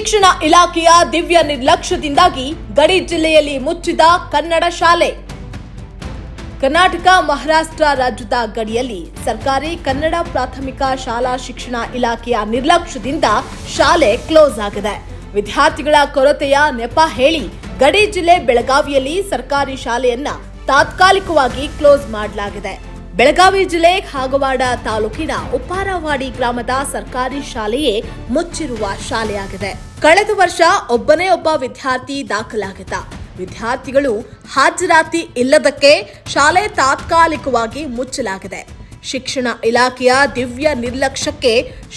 ಶಿಕ್ಷಣ ಇಲಾಖೆಯ ದಿವ್ಯ ನಿರ್ಲಕ್ಷ್ಯದಿಂದಾಗಿ ಗಡಿ ಜಿಲ್ಲೆಯಲ್ಲಿ ಮುಚ್ಚಿದ ಕನ್ನಡ ಶಾಲೆ. ಕರ್ನಾಟಕ ಮಹಾರಾಷ್ಟ್ರ ರಾಜ್ಯದ ಗಡಿಯಲ್ಲಿ ಸರ್ಕಾರಿ ಕನ್ನಡ ಪ್ರಾಥಮಿಕ ಶಾಲಾ ಶಿಕ್ಷಣ ಇಲಾಖೆಯ ನಿರ್ಲಕ್ಷ್ಯದಿಂದ ಶಾಲೆ ಕ್ಲೋಸ್ ಆಗಿದೆ. ವಿದ್ಯಾರ್ಥಿಗಳ ಕೊರತೆಯ ನೆಪ ಹೇಳಿ ಗಡಿ ಜಿಲ್ಲೆ ಬೆಳಗಾವಿಯಲ್ಲಿ ಸರ್ಕಾರಿ ಶಾಲೆಯನ್ನ ತಾತ್ಕಾಲಿಕವಾಗಿ ಕ್ಲೋಸ್ ಮಾಡಲಾಗಿದೆ. ಬೆಳಗಾವಿ ಜಿಲ್ಲೆ ಹಾಗವಾಡ ತಾಲೂಕಿನ ಉಪ್ಪಾರವಾಡಿ ಗ್ರಾಮದ ಸರ್ಕಾರಿ ಶಾಲೆಯೇ ಮುಚ್ಚಿರುವ ಶಾಲೆಯಾಗಿದೆ. ಕಳೆದ ವರ್ಷ ಒಬ್ಬನೇ ಒಬ್ಬ ವಿದ್ಯಾರ್ಥಿ ದಾಖಲಾಗಿದ್ದ. ವಿದ್ಯಾರ್ಥಿಗಳು ಹಾಜರಾತಿ ಇಲ್ಲದಕ್ಕೆ ಶಾಲೆ ತಾತ್ಕಾಲಿಕವಾಗಿ ಮುಚ್ಚಲಾಗಿದೆ. ಶಿಕ್ಷಣ ಇಲಾಖೆಯ ದಿವ್ಯ ನಿರ್ಲಕ್ಷ್ಯಕ್ಕೆ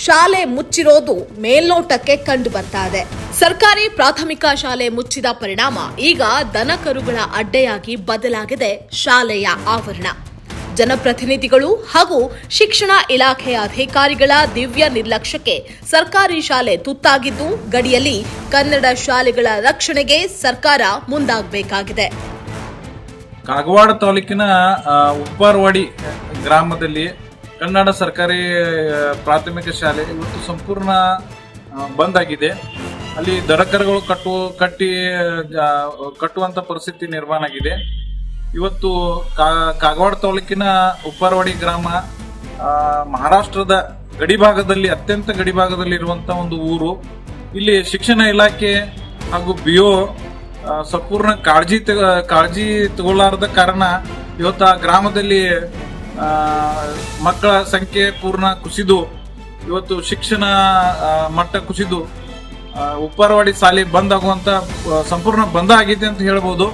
ಶಾಲೆ ಮುಚ್ಚಿರೋದು ಮೇಲ್ನೋಟಕ್ಕೆ ಕಂಡು ಬರ್ತಾ ಇದೆ. ಸರ್ಕಾರಿ ಪ್ರಾಥಮಿಕ ಶಾಲೆ ಮುಚ್ಚಿದ ಪರಿಣಾಮ ಈಗ ದನಕರುಗಳ ಅಡ್ಡೆಯಾಗಿ ಬದಲಾಗಿದೆ ಶಾಲೆಯ ಆವರಣ. ಜನಪ್ರತಿನಿಧಿಗಳು ಹಾಗೂ ಶಿಕ್ಷಣ ಇಲಾಖೆಯ ಅಧಿಕಾರಿಗಳ ದಿವ್ಯ ನಿರ್ಲಕ್ಷ್ಯಕ್ಕೆ ಸರ್ಕಾರಿ ಶಾಲೆ ತುತ್ತಾಗಿದ್ದು, ಗಡಿಯಲ್ಲಿ ಕನ್ನಡ ಶಾಲೆಗಳ ರಕ್ಷಣೆಗೆ ಸರ್ಕಾರ ಮುಂದಾಗಬೇಕಾಗಿದೆ. ಕಾಗವಾಡ ತಾಲೂಕಿನ ಉಪ್ಪಾರವಾಡಿ ಗ್ರಾಮದಲ್ಲಿ ಕನ್ನಡ ಸರ್ಕಾರಿ ಪ್ರಾಥಮಿಕ ಶಾಲೆ ಇವತ್ತು ಸಂಪೂರ್ಣ ಬಂದ್ ಆಗಿದೆ. ಅಲ್ಲಿ ದಡಕರಗಳು ಕಟ್ಟುವ, ಕಟ್ಟಿ ಕಟ್ಟುವಂತ ಪರಿಸ್ಥಿತಿ ನಿರ್ಮಾಣ ಆಗಿದೆ. ಇವತ್ತು ಕಾಗವಾಡ ತಾಲೂಕಿನ ಉಪ್ಪಾರವಾಡಿ ಗ್ರಾಮ ಮಹಾರಾಷ್ಟ್ರದ ಗಡಿ ಭಾಗದಲ್ಲಿ ಅತ್ಯಂತ ಗಡಿ ಭಾಗದಲ್ಲಿ ಇರುವಂತ ಒಂದು ಊರು. ಇಲ್ಲಿ ಶಿಕ್ಷಣ ಇಲಾಖೆ ಹಾಗೂ ಬಿಒ ಸಂಪೂರ್ಣ ಕಾಳಜಿ ಕಾಳಜಿ ತಗೊಳ್ಳಾರದ ಕಾರಣ ಇವತ್ತು ಆ ಗ್ರಾಮದಲ್ಲಿ ಮಕ್ಕಳ ಸಂಖ್ಯೆ ಪೂರ್ಣ ಕುಸಿದು, ಇವತ್ತು ಶಿಕ್ಷಣ ಮಟ್ಟ ಕುಸಿದು ಉಪ್ಪಾರವಾಡಿ ಶಾಲೆ ಬಂದ್ ಆಗುವಂತ ಸಂಪೂರ್ಣ ಬಂದ್ ಆಗಿದೆ ಅಂತ ಹೇಳ್ಬೋದು.